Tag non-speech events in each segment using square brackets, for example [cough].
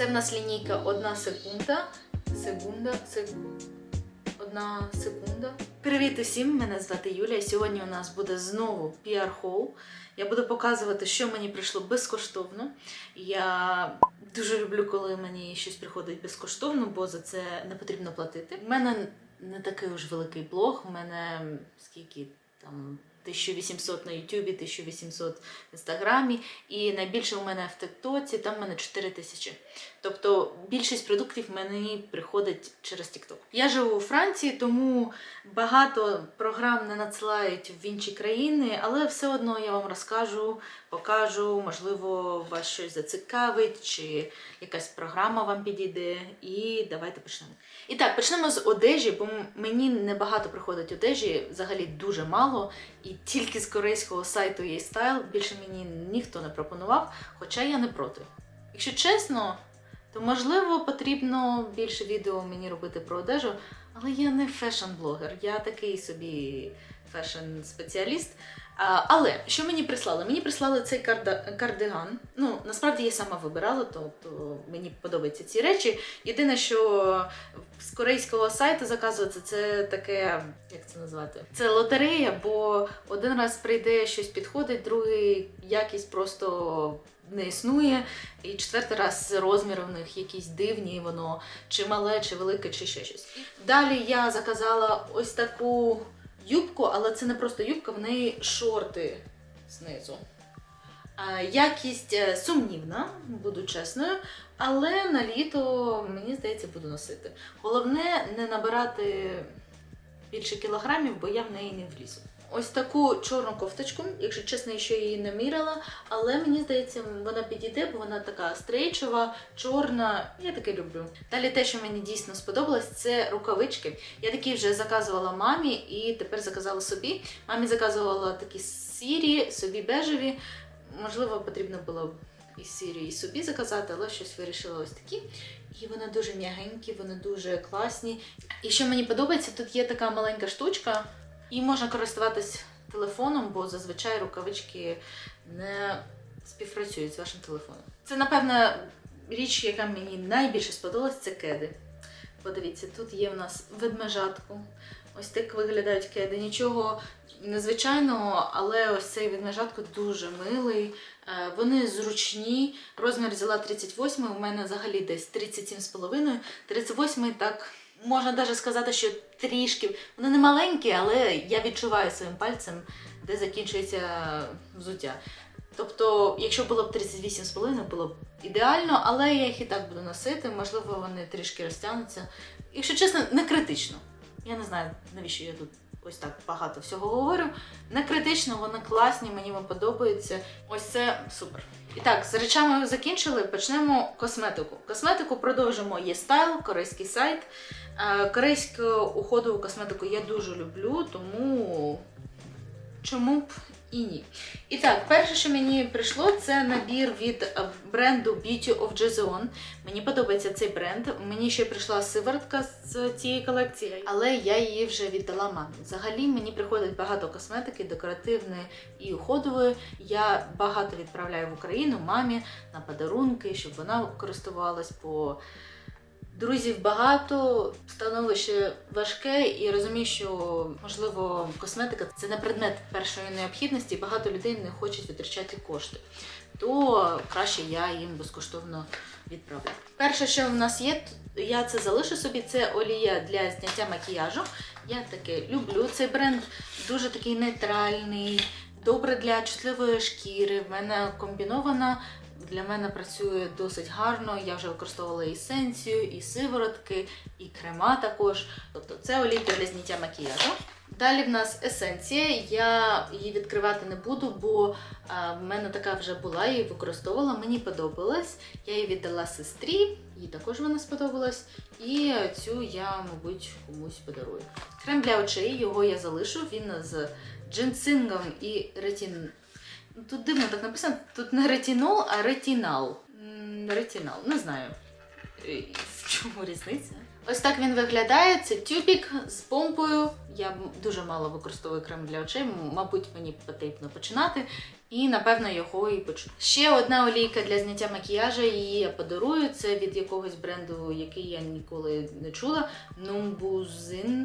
Це в нас лінійка одна секунда. Секунда, сек... Одна секунда. Привіт усім! Мене звати Юля. і Сьогодні у нас буде знову піар-хол. Я буду показувати, що мені прийшло безкоштовно. Я дуже люблю, коли мені щось приходить безкоштовно, бо за це не потрібно платити. У мене не такий уж великий блог. У мене скільки там 1800 на Ютубі, 1800 в інстаграмі, і найбільше у мене в Тиктоці, там в мене 4000. Тобто більшість продуктів мені приходить через Тікток. Я живу у Франції, тому багато програм не надсилають в інші країни, але все одно я вам розкажу, покажу, можливо, вас щось зацікавить, чи якась програма вам підійде. І давайте почнемо. І так, почнемо з одежі, бо мені небагато приходить одежі, взагалі дуже мало. І тільки з корейського сайту Style більше мені ніхто не пропонував, хоча я не проти. Якщо чесно, то можливо потрібно більше відео мені робити про одежу, але я не фешн-блогер, я такий собі фешн-спеціаліст. Але що мені прислали? Мені прислали цей карда- кардиган. Ну, насправді я сама вибирала, то, то мені подобаються ці речі. Єдине, що з корейського сайту заказувати, це таке, як це назвати? Це лотерея, бо один раз прийде щось підходить, другий якість просто не існує. І четвертий раз розміри в них якісь дивні, воно чи мале, чи велике, чи ще щось. Далі я заказала ось таку юбку, але це не просто юбка, в неї шорти знизу. Якість е, сумнівна, буду чесною, але на літо, мені здається, буду носити. Головне не набирати більше кілограмів, бо я в неї не влізу. Ось таку чорну кофточку, якщо чесно, я ще її не міряла, але мені здається, вона підійде, бо вона така стрейчова, чорна. Я таке люблю. Далі те, що мені дійсно сподобалось, це рукавички. Я такі вже заказувала мамі і тепер заказала собі. Мамі заказувала такі сірі, собі бежеві. Можливо, потрібно було б і сірі, і собі заказати, але щось вирішила ось такі. І вони дуже м'ягенькі, вони дуже класні. І що мені подобається, тут є така маленька штучка, і можна користуватись телефоном, бо зазвичай рукавички не співпрацюють з вашим телефоном. Це, напевно, річ, яка мені найбільше сподобалась, це кеди. Подивіться, тут є в нас ведмежатку. Ось так виглядають кеди. Нічого незвичайного, але ось цей ведмежатко дуже милий. Е, Вони зручні. Розмір взяла 38, у мене взагалі десь 37,5. 38 так. Можна навіть сказати, що трішки. Вони не маленькі, але я відчуваю своїм пальцем, де закінчується взуття. Тобто, якщо було б 38,5, було б ідеально, але я їх і так буду носити. Можливо, вони трішки розтягнуться. Якщо чесно, не критично. Я не знаю, навіщо я тут ось так багато всього говорю. Не критично, вони класні, мені подобаються. Ось це супер. І так, з речами закінчили. Почнемо косметику. Косметику продовжимо є стайл, корейський сайт. Е, Корейську уходову косметику я дуже люблю, тому чому б і ні. І так, перше, що мені прийшло, це набір від бренду Beauty of Jason. Мені подобається цей бренд. Мені ще прийшла сиворотка з цієї колекції, але я її вже віддала мамі. Взагалі мені приходить багато косметики, декоративної і уходової. Я багато відправляю в Україну мамі на подарунки, щоб вона користувалась по. Друзів багато, становище важке, і розумію, що можливо косметика це не предмет першої необхідності, багато людей не хочуть витрачати кошти. То краще я їм безкоштовно відправлю. Перше, що в нас є, я це залишу собі. Це олія для зняття макіяжу. Я таке люблю. Цей бренд дуже такий нейтральний, добре для чутливої шкіри. В мене комбінована для мене працює досить гарно. Я вже використовувала і есенцію, і сиворотки, і крема також. Тобто це олійка для зняття макіяжу. Далі в нас есенція. Я її відкривати не буду, бо а, в мене така вже була, її використовувала. Мені подобалась. Я її віддала сестрі, їй також вона сподобалась. І цю я, мабуть, комусь подарую. Крем для очей, його я залишу. Він з джинсингом і ретін... Ну, Тут дивно так написано. Тут не ретинол, а ретінал. Ретінал, не знаю. Е, В чому різниця? Ось так він виглядає. Це тюбік з помпою. Я дуже мало використовую крем для очей. Мабуть, мені потрібно починати. І напевно його і почну. Ще одна олійка для зняття макіяжу. Її я подарую. Це від якогось бренду, який я ніколи не чула. Numbuzin.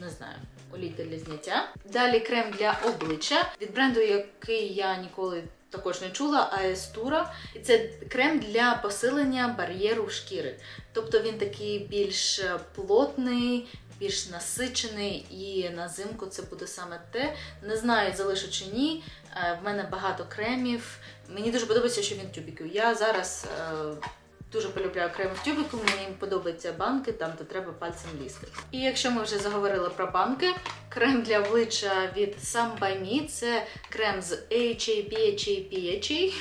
Не знаю. Олійка для зняття. Далі крем для обличчя від бренду, який я ніколи також не чула, Аестура. І це крем для посилення бар'єру шкіри. Тобто він такий більш е, плотний, більш насичений, і на зимку це буде саме те. Не знаю, залишу чи ні. Е, В мене багато кремів. Мені дуже подобається, що він в тюбіку. Я зараз е, дуже полюбляю крем в тюбику, Мені подобаються банки, там де треба пальцем лізти. І якщо ми вже заговорили про банки, крем для обличчя від Some це крем з AHA, PHA, PHA.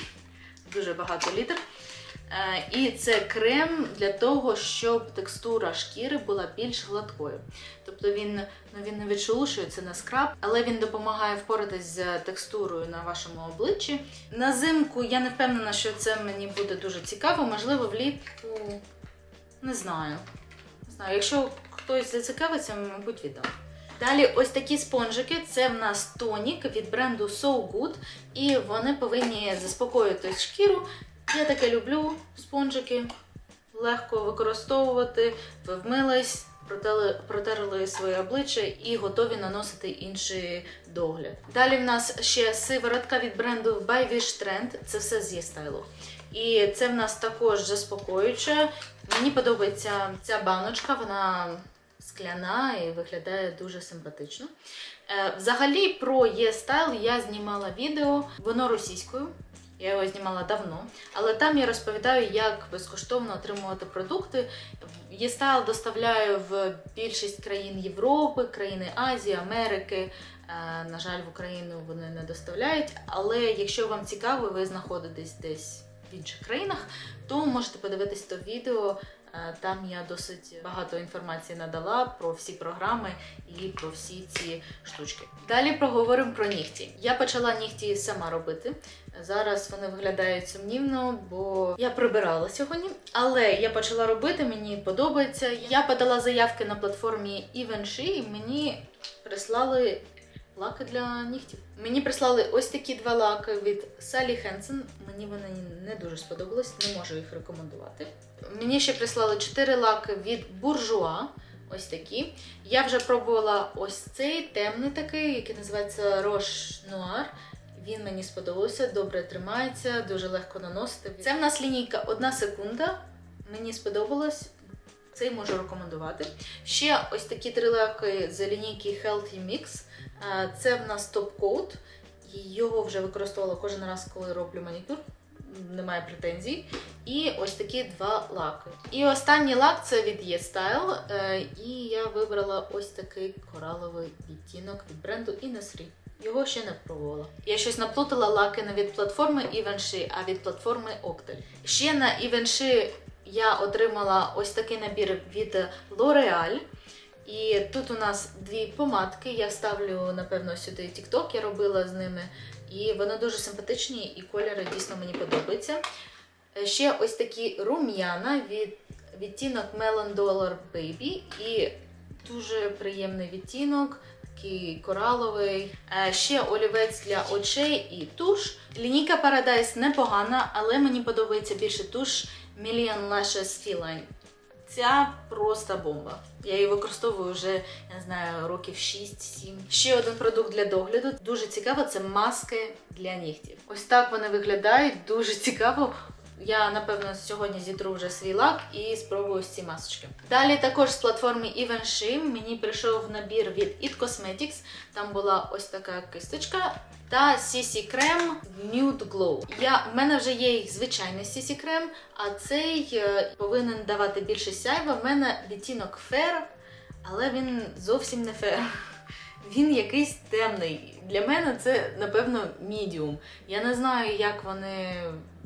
Дуже багато літер. Е, І це крем для того, щоб текстура шкіри була більш гладкою. Тобто він, ну, він не відшелушує, це не скраб, але він допомагає впоратись з текстурою на вашому обличчі. На зимку я не впевнена, що це мені буде дуже цікаво. Можливо, влітку не знаю. Не знаю. Якщо хтось зацікавиться, мабуть, віддам. Далі ось такі спонжики. Це в нас тонік від бренду So Good. І вони повинні заспокоїти шкіру. Я таке люблю спонжики. Легко використовувати. Ви вмились, протерли, протерли своє обличчя і готові наносити інший догляд. Далі в нас ще сиворотка від бренду By Wish Trend. Це все з є-стайлу. І це в нас також заспокоююче. Мені подобається ця баночка, вона скляна і виглядає дуже симпатично. Е, Взагалі про є-стайл я знімала відео, воно російською. Я його знімала давно, але там я розповідаю, як безкоштовно отримувати продукти. Єстайл доставляю в більшість країн Європи, країни Азії, Америки. Е, На жаль, в Україну вони не доставляють. Але якщо вам цікаво, ви знаходитесь десь в інших країнах, то можете подивитись то відео. Е, Там я досить багато інформації надала про всі програми і про всі ці штучки. Далі проговоримо про нігті. Я почала нігті сама робити. Зараз вони виглядають сумнівно, бо я прибирала сьогодні. Але я почала робити, мені подобається. Я подала заявки на платформі Evenshi, і мені прислали лаки для нігтів. Мені прислали ось такі два лаки від Sally Hansen. Мені вони не дуже сподобались, не можу їх рекомендувати. Мені ще прислали 4 лаки від Bourjois. Ось такі. Я вже пробувала ось цей темний такий, який називається Roche Noir. Він мені сподобався, добре тримається, дуже легко наносити. Це в нас лінійка 1 секунда. Мені сподобалось. Цей можу рекомендувати. Ще ось такі три лаки з лінійки Healthy Mix. Це в нас топ-коут. Його вже використовувала кожен раз, коли роблю манікюр. Немає претензій. І ось такі два лаки. І останній лак це від Ye-Style. Е, І я вибрала ось такий кораловий відтінок від бренду Innisfree. Його ще не пробувала. Я щось наплутала лаки не від платформи Givenchy, а від платформи Octel. Ще на Givenchy я отримала ось такий набір від L'Oreal. І тут у нас дві помадки. Я вставлю, напевно, сюди TikTok, я робила з ними. І вони дуже симпатичні, і кольори дійсно мені подобаються. Е, Ще ось такі рум'яна від відтінок Melon Dollar Baby. І дуже приємний відтінок, такий кораловий. Е, Ще олівець для очей і туш. Лінійка Paradise непогана, але мені подобається більше туш Million Lashes Feline. Ця просто бомба. Я її використовую вже, я не знаю, років 6-7. Ще один продукт для догляду. Дуже цікаво, це маски для нігтів. Ось так вони виглядають, дуже цікаво. Я, напевно, сьогодні зітру вже свій лак і спробую ці масочки. Далі також з платформи Givenchy мені прийшов набір від It Cosmetics. Там була ось така кисточка та CC крем Nude Glow. Я, в мене вже є їх звичайний CC крем, а цей е, повинен давати більше сяйва. В мене відтінок Fair, але він зовсім не Fair. [laughs] Він якийсь темний. Для мене це, напевно, мідіум. Я не знаю, як вони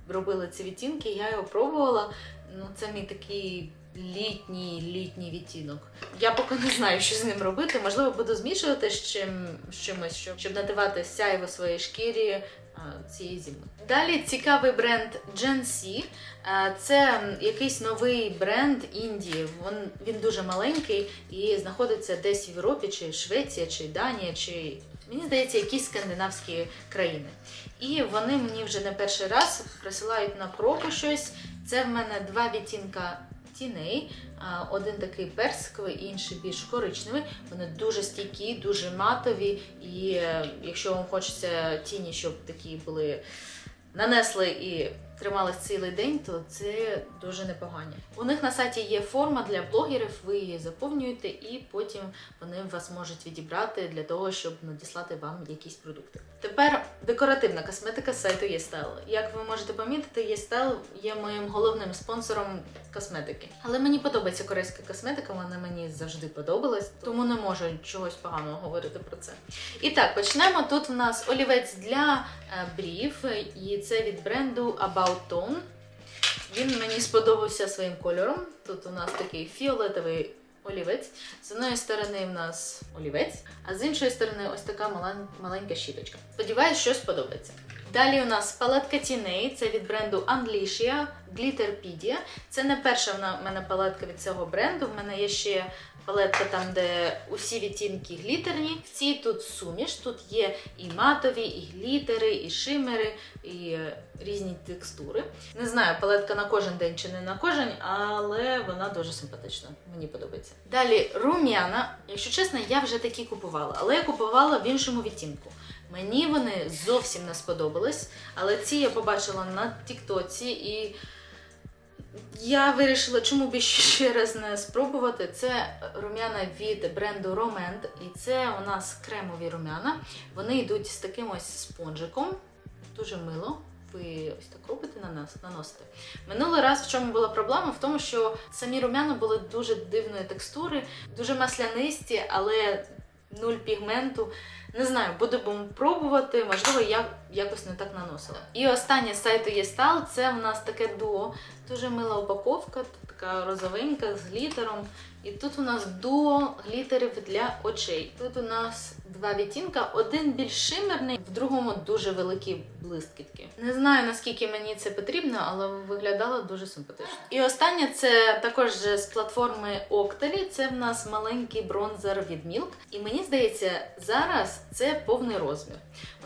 робили ці відтінки, я його пробувала. Ну, це мій такий літній літній відтінок. Я поки не знаю, що з ним робити. Можливо, буду змішувати з чим з чимось, щоб, щоб надавати сяйво своїй шкірі, а, е, цієї зими. Далі цікавий бренд. Е, Це якийсь новий бренд Індії. Він, він дуже маленький і знаходиться десь в Європі, чи Швеція, чи Данія, чи мені здається, якісь скандинавські країни. І вони мені вже не перший раз присилають на пробу щось. Це в мене два відтінка тіней. Один такий персиковий, інший більш коричневий. Вони дуже стійкі, дуже матові. І е, якщо вам хочеться тіні, щоб такі були нанесли і тримались цілий день, то це дуже непогані. У них на сайті є форма для блогерів, ви її заповнюєте, і потім вони вас можуть відібрати для того, щоб надіслати вам якісь продукти. Тепер декоративна косметика з сайту YesStyle. Як ви можете помітити, YesStyle є моїм головним спонсором косметики. Але мені подобається корейська косметика, вона мені завжди подобалась, тому не можу чогось поганого говорити про це. І так, почнемо. Тут у нас олівець для е, брів, і це від бренду About Tone. Він мені сподобався своїм кольором. Тут у нас такий фіолетовий олівець. З одної сторони в нас олівець, а з іншої сторони ось така маленька щіточка. Сподіваюсь, що сподобається. Далі у нас палетка тіней, це від бренду Unleashia Glitterpedia. Це не перша в мене палетка від цього бренду. В мене є ще палетка там, де усі відтінки глітерні. В цій тут суміш, тут є і матові, і глітери, і шимери, і е, різні текстури. Не знаю, палетка на кожен день чи не на кожен, але вона дуже симпатична. Мені подобається. Далі рум'яна. Якщо чесно, я вже такі купувала, але я купувала в іншому відтінку. Мені вони зовсім не сподобались, але ці я побачила на Тіктоці і. Я вирішила, чому б ще раз не спробувати. Це рум'яна від бренду Romand, і це у нас кремові рум'яна. Вони йдуть з таким ось спонжиком. Дуже мило. Ви ось так робите на нас, наносите. Минулий раз в чому була проблема? В тому, що самі рум'яна були дуже дивної текстури, дуже маслянисті, але нуль пігменту. Не знаю, будемо пробувати, можливо, я якось не так наносила. І останнє з сайту YesStyle, це в нас таке дуо. Дуже мила упаковка, така розовенька з глітером. І тут у нас дуо глітерів для очей. Тут у нас два відтінка, один більш шимерний, в другому дуже великі блискітки. Не знаю наскільки мені це потрібно, але виглядало дуже симпатично. І останнє це також з платформи Octoly. Це в нас маленький бронзер від Milk. І мені здається, зараз це повний розмір.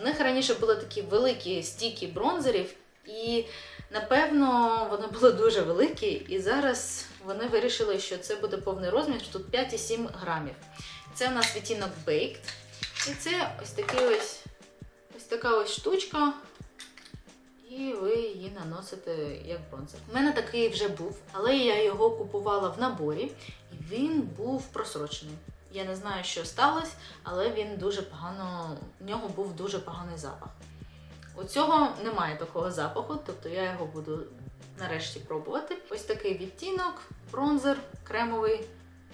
У них раніше були такі великі стіки бронзерів, і напевно вони були дуже великі. І зараз вони вирішили, що це буде повний розмір, тут 5,7 грамів. Це у нас відтінок Baked. І це ось такий ось ось така ось штучка. І ви її наносите як бронзер. У мене такий вже був, але я його купувала в наборі, і він був просрочений. Я не знаю, що сталося, але він дуже погано, в нього був дуже поганий запах. У цього немає такого запаху, тобто я його буду нарешті пробувати. Ось такий відтінок, бронзер, кремовий.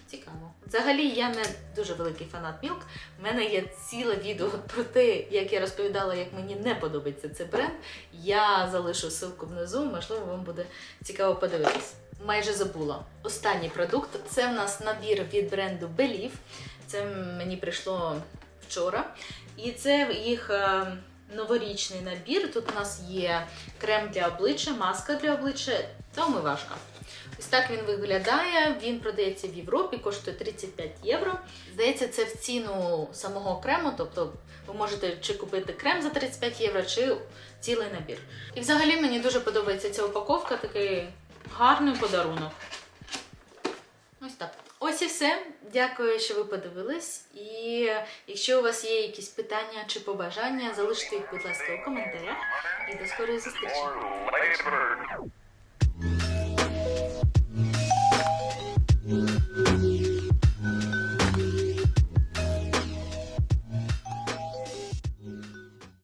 Цікаво. Взагалі, я не дуже великий фанат Milk. У мене є ціле відео про те, як я розповідала, як мені не подобається цей бренд. Я залишу ссылку внизу, можливо, вам буде цікаво подивитись. Майже забула. Останній продукт це в нас набір від бренду Believe. Це мені прийшло вчора. І це їх е, новорічний набір. Тут у нас є крем для обличчя, маска для обличчя та омивашка. Ось так він виглядає. Він продається в Європі, коштує 35 євро. Здається, це в ціну самого крему, тобто ви можете чи купити крем за 35 євро, чи цілий набір. І взагалі мені дуже подобається ця упаковка, такий гарний подарунок. Ось так. Ось і все. Дякую, що ви подивились. І якщо у вас є якісь питання чи побажання, залиште їх, будь ласка, у коментарях. І до скорої зустрічі.